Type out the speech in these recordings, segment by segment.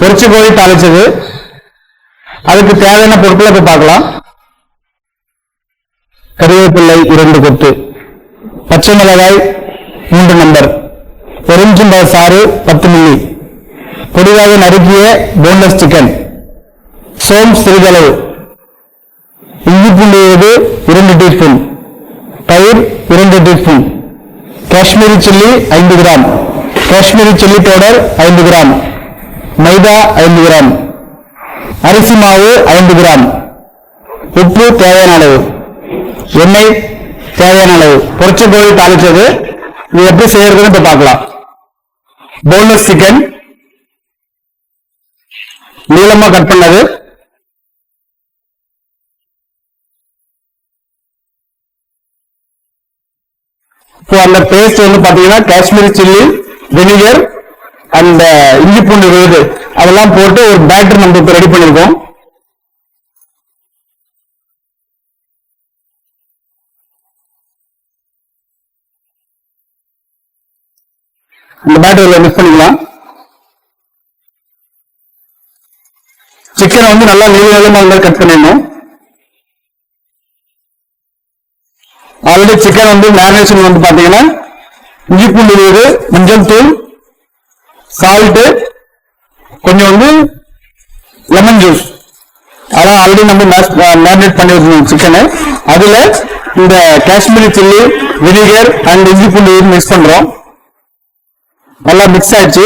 பொறிச்சு கோழி தாளிச்சது அதுக்கு தேவையான பொருட்களை போய் பார்க்கலாம். கருவேப்பிள்ளை இரண்டு கொத்து. பச்சை மிளகாய் மூன்று நம்பர் பெருஞ்சும்பழ சாறு பத்து மில்லி பொடிவாக நறுக்கிய போன்லெஸ் சிக்கன் சோம் சிறிதளவு. இஞ்சி பூண்டு விழுது இரண்டு டீஸ்பூன் தயிர் இரண்டு டீஸ்பூன் காஷ்மீரி சில்லி ஐந்து கிராம். காஷ்மீரி சில்லி பவுடர் ஐந்து கிராம். மைதா ஐந்து கிராம். அரிசி மாவு ஐந்து கிராம். உப்பு தேவையான அளவு. எண்ணெய் தேவையான அளவு. பொறிச்ச கோழி தாளிச்சது. இது எப்படி செய்யறதுன்னு இப்ப பார்க்கலாம். போன்லெஸ் சிக்கன் நீளமா கட் பண்ணது. ஸோ அந்த பேஸ்ட் வந்து பாத்தீங்கன்னா காஷ்மீரி சில்லி வினிகர் அந்த இஞ்சி பூண்டு விழுது அதெல்லாம் போட்டு ஒரு பேட்டர் நம்ம இப்போ ரெடி பண்ணிருக்கோம். அந்த பேட்டரியில் மிக்ஸ் பண்ணிக்கலாம். சிக்கனை வந்து நல்லா நீள நீளமா வந்து கட் பண்ணிடணும். ஆல்ரெடி சிக்கன் வந்து மேரினேஷன் வந்து பாத்தீங்கன்னா இஞ்சி பூண்டு விழுது மஞ்சள் தூள் சால்ட்டு கொஞ்சம் வந்து லெமன் ஜூஸ் அதான் ஆல்ரெடி நம்ம மேரினேட் பண்ணி வச்சிருந்தோம் சிக்கனு அதில் இந்த காஷ்மீரி சில்லி வினிகர் அண்ட் இஞ்சி பூண்டு மிக்ஸ் பண்ணுறோம் நல்லா மிக்ஸ் ஆயிடுச்சு.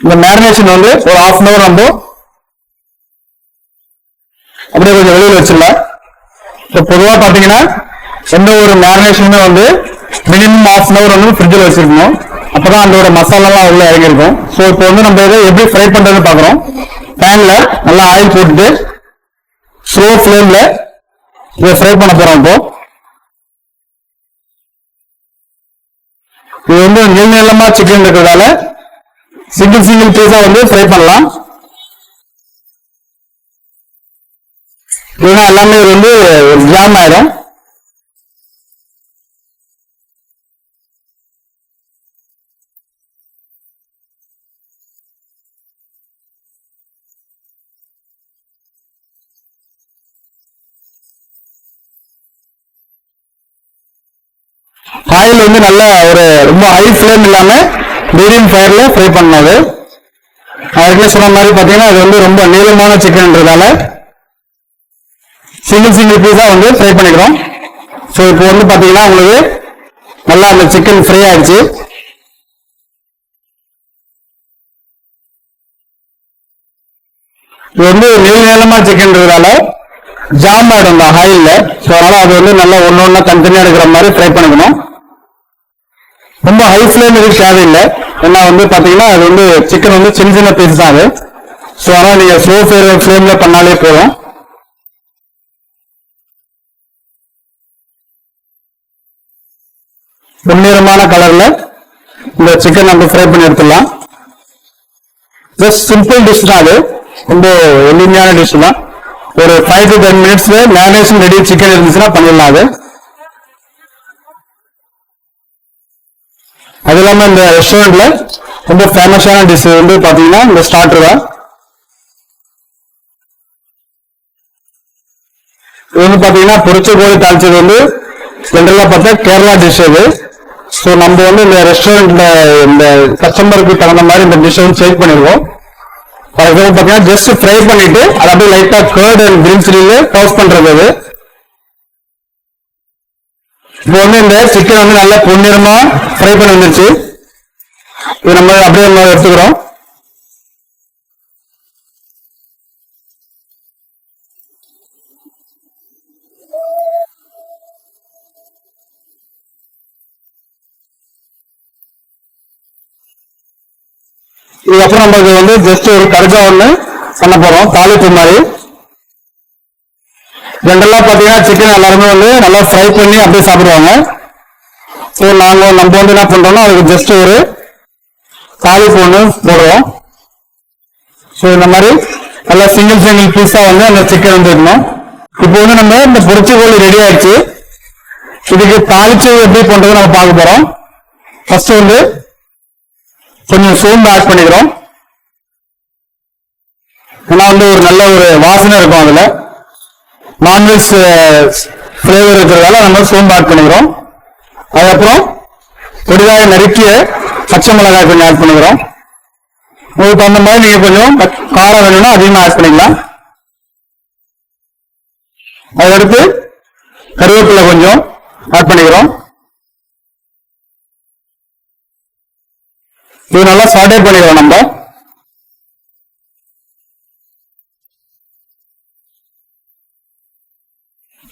இந்த மேரினேஷன் வந்து ஒரு ஹாஃப் அன் அவர் நம்ம அப்படியே கொஞ்சம் வெளியில் வச்சிடலாம். இப்போ பொதுவாக பார்த்தீங்கன்னா எந்த ஒரு மேரினேஷனுமே வந்து மினிமம் ஹாஃப் அன் அவர் வந்து ஃப்ரிட்ஜில் வச்சிருக்கணும். அப்பதான் அதோட மசாலாலாம் உள்ள இறங்கியிருக்கும். ஸோ இப்போ வந்து நம்ம இதை எப்படி ஃப்ரை பண்றதுன்னு பார்க்குறோம். பேன்ல நல்லா ஆயில் போட்டுட்டு ஸ்லோ ஃப்ளேம்ல இதை ஃப்ரை பண்ண போறோம் இப்போ. இது வந்து நீள் நீளமா சிக்கன் இருக்கிறதால சிங்கிள் சிங்கிள் பீஸா வந்து ஃப்ரை பண்ணலாம். ஏன்னா எல்லாமே இது வந்து ஒரு ஜாம் ஆயிடும். ஆயில் வந்து நல்ல ஒரு ரொம்ப ஹை ஃப்ளேம் இல்லாமல் மீடியம் ஃபயரில் ஃப்ரை பண்ணது அதுக்குள்ளே சொன்ன மாதிரி பார்த்தீங்கன்னா அது வந்து ரொம்ப நீளமான சிக்கன்ன்றதால சிங்கிள் சிங்கிள் பீஸாக வந்து ஃப்ரை பண்ணிக்கிறோம். ஸோ இப்போ வந்து பார்த்தீங்கன்னா உங்களுக்கு நல்லா அந்த சிக்கன் ஃப்ரை ஆயிடுச்சு. இது வந்து நீள நீளமாக சிக்கன்றதால ஜாம் ஆயிடும் இந்த ஆயில்ல ஸோ அதனால் அது வந்து நல்லா ஒன்று ஒன்றா தனித்தனியாக இருக்கிற மாதிரி ஃப்ரை பண்ணிக்கணும். ரொம்ப ஹை ஃப்ளேம் இதுக்கு தேவையில்லை. ஏன்னா வந்து பார்த்தீங்கன்னா அது வந்து சிக்கன் வந்து சின்ன சின்ன பீஸ் தான் அது. ஸோ ஆனால் நீங்கள் ஸ்லோ ஃப்ளேம்ல பண்ணாலே போதும். பொன்னிறமான கலர்ல இந்த சிக்கன் நம்ம ஃப்ரை பண்ணி எடுத்துடலாம். ஜஸ்ட் சிம்பிள் டிஷ் தான் அது. ரொம்ப எளிமையான டிஷ் தான். ஒரு ஃபைவ் டு டென் மினிட்ஸ்ல மேனேஜ் ரெடி சிக்கன் இருந்துச்சுன்னா பண்ணிடலாம் அது. அது இல்லாமல் இந்த ரெஸ்டாரண்ட்ல ரொம்ப ஃபேமஸான டிஷ் வந்து பார்த்தீங்கன்னா இந்த ஸ்டார்டர் தான். இது வந்து பார்த்தீங்கன்னா பொரிச்ச கோழி தாளிச்சது வந்து ஜென்ரலாக பார்த்தா கேரளா டிஷ் அது ஸோ நம்ம வந்து இந்த ரெஸ்டாரண்ட்ல இந்த கஸ்டமருக்கு தகுந்த மாதிரி இந்த டிஷ் வந்து சேக் பண்ணிருக்கோம். ஃபார் எக்ஸாம்பிள் பார்த்தீங்கன்னா ஜஸ்ட் ஃப்ரை பண்ணிட்டு அது அப்படியே லைட்டாக கேர்ட் அண்ட் கிரீன் சில்லியில் டோஸ்ட் பண்ணுறது அது. இப்போ வந்து இந்த சிக்கன் வந்து நல்லா பொன்னிறமா ஃப்ரை பண்ணி வந்துருச்சு. இது நம்ம அப்படியே நம்ம எடுத்துக்கிறோம். இதுக்கப்புறம் நம்ம வந்து ஜஸ்ட் ஒரு கருஜா ஒன்று பண்ண போகிறோம் தாளிப்பு மாதிரி. ஜென்ரலாக பார்த்தீங்கன்னா சிக்கன் எல்லாருமே வந்து நல்லா ஃப்ரை பண்ணி அப்படியே சாப்பிடுவாங்க. ஸோ நாங்கள் நம்ம வந்து என்ன பண்ணுறோம்னா அதுக்கு ஜஸ்ட் ஒரு தாளிப்பு ஒன்று போடுறோம் ஸோ இந்த மாதிரி நல்லா சிங்கிள் சிங்கிள் பீஸாக வந்து அந்த சிக்கன் வந்துருக்கணும் இப்போ வந்து நம்ம இந்த பொரிச்ச கோழி ரெடி ஆயிடுச்சு. இதுக்கு தாளிச்சு எப்படி பண்றது நம்ம பார்க்க போகிறோம் ஃபர்ஸ்ட் வந்து கொஞ்சம் சோம்பு ஆட் பண்ணிக்கிறோம். ஏன்னா வந்து ஒரு நல்ல ஒரு வாசனை இருக்கும் அதில். நான்வெஜ் ஃப்ளேவர் uh, இருக்கிறதால நம்ம சோம்பு ஆட் பண்ணிக்கிறோம். அதுக்கப்புறம் பொடிதாக நறுக்கிய பச்சை மிளகாய் கொஞ்சம் ஆட் பண்ணிக்கிறோம். உங்களுக்கு அந்த மாதிரி நீங்க கொஞ்சம் காரம் வேணும்னா அதிகமாக ஆட் பண்ணிக்கலாம். அதுக்கடுத்து கருவேப்பிலை கொஞ்சம் ஆட் பண்ணிக்கிறோம். இது நல்லா சாட்டே பண்ணிக்கிறோம் நம்ம.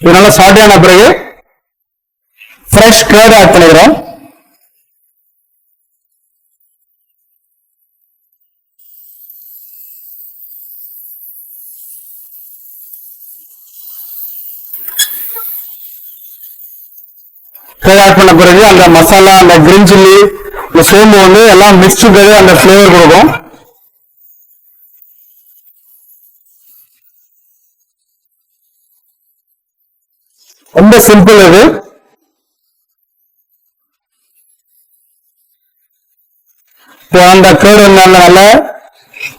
இது நல்லா சாட்டே ஆன பிறகு ஃப்ரெஷ் கேர்ட் ஆட் பண்ணிக்கிறோம். கேர்ட் ஆட் பண்ண பிறகு அந்த மசாலா அந்த கிரீன் சில்லி இந்த சோம்பு வந்து எல்லாம் மிக்ஸ் பண்ணி அந்த ஃப்ளேவர் கொடுக்கும். ரொம்ப சிம்பிள் இது. இப்போ அந்த கேர்டு வந்து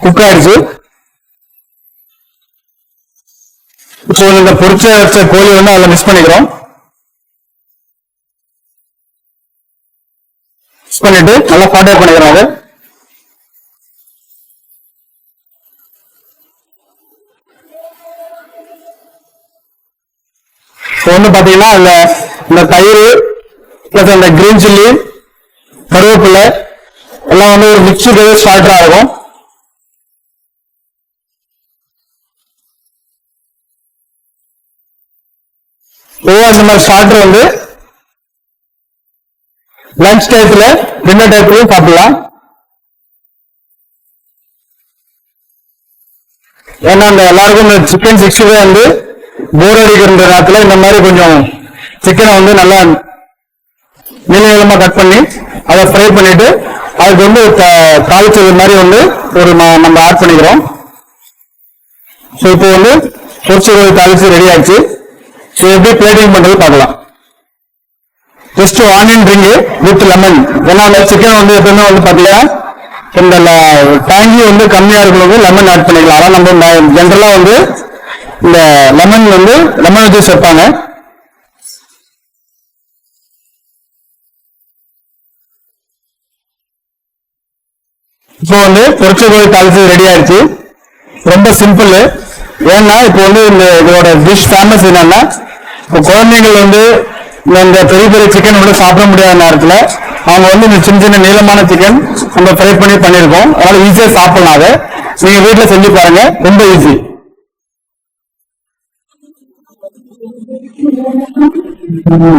குக் ஆயிடுச்சு. இப்போ இந்த பொரிச்ச வச்ச கோழி வந்து அதில் மிஸ் பண்ணிக்கிறோம். மிஸ் பண்ணிட்டு நல்லா ஃபாட்டோ பண்ணிக்கிறோம் அது. இப்போ வந்து பாத்தீங்கன்னா இந்த இந்த தயிர் பிளஸ் அந்த கிரீன் சில்லி கருவேப்பிலை எல்லாம் வந்து ஒரு மிக்சடு ஸ்டார்டரா இருக்கும். ஒவ்வொரு இந்த மாதிரி ஸ்டார்டர் வந்து லஞ்ச் டயத்துல டின்னர் டயத்துலயும் சாப்பிடலாம். ஏன்னா அந்த எல்லாருக்கும் இந்த சிக்கன் சிக்ஸ்டி ஃபைவ் வந்து போர் அடிக்கிற நேரத்துல இந்த மாதிரி கொஞ்சம் சிக்கனை வந்து நல்லா நீள நீளமா கட் பண்ணி அதை ஃப்ரை பண்ணிட்டு அதுக்கு வந்து த- தாளிச்சது மாதிரி வந்து ஒரு நம்ம ஆட் பண்ணிக்கிறோம். ஸோ இப்போ வந்து பொரிச்சு தாளிச்சு ரெடி ஆயிடுச்சு. ஸோ எப்படி பிளேட்டிங் பண்றது பார்க்கலாம். Just onion ring with lemon ஏன்னா அந்த சிக்கன் வந்து எப்பவுமே வந்து பார்த்தீங்கன்னா இந்த டேங்கி வந்து கம்மியா இருக்கிறவங்க லெமன் ஆட் பண்ணிக்கலாம். ஆனால் நம்ம ஜென்ரலா வந்து இந்த லெமன் வந்து லெமன் ஜூஸ் வைப்பாங்க. இப்போ வந்து பொரிச்ச கோழி தாளிச்சு ரெடி ஆயிடுச்சு. ரொம்ப சிம்பிள் ஏன்னா இப்போ வந்து இந்த இதோட டிஷ் ஃபேமஸ் என்னன்னா இப்போ குழந்தைகள் வந்து இந்த பெரிய பெரிய சிக்கன் வந்து சாப்பிட முடியாத நேரத்தில் அவங்க வந்து இந்த சின்ன சின்ன நீளமான சிக்கன் நம்ம ஃப்ரை பண்ணி பண்ணியிருக்கோம். அதனால ஈஸியாக சாப்பிடலாம் அதை. நீங்கள் வீட்டில் செஞ்சு பாருங்க. ரொம்ப ஈஸி thank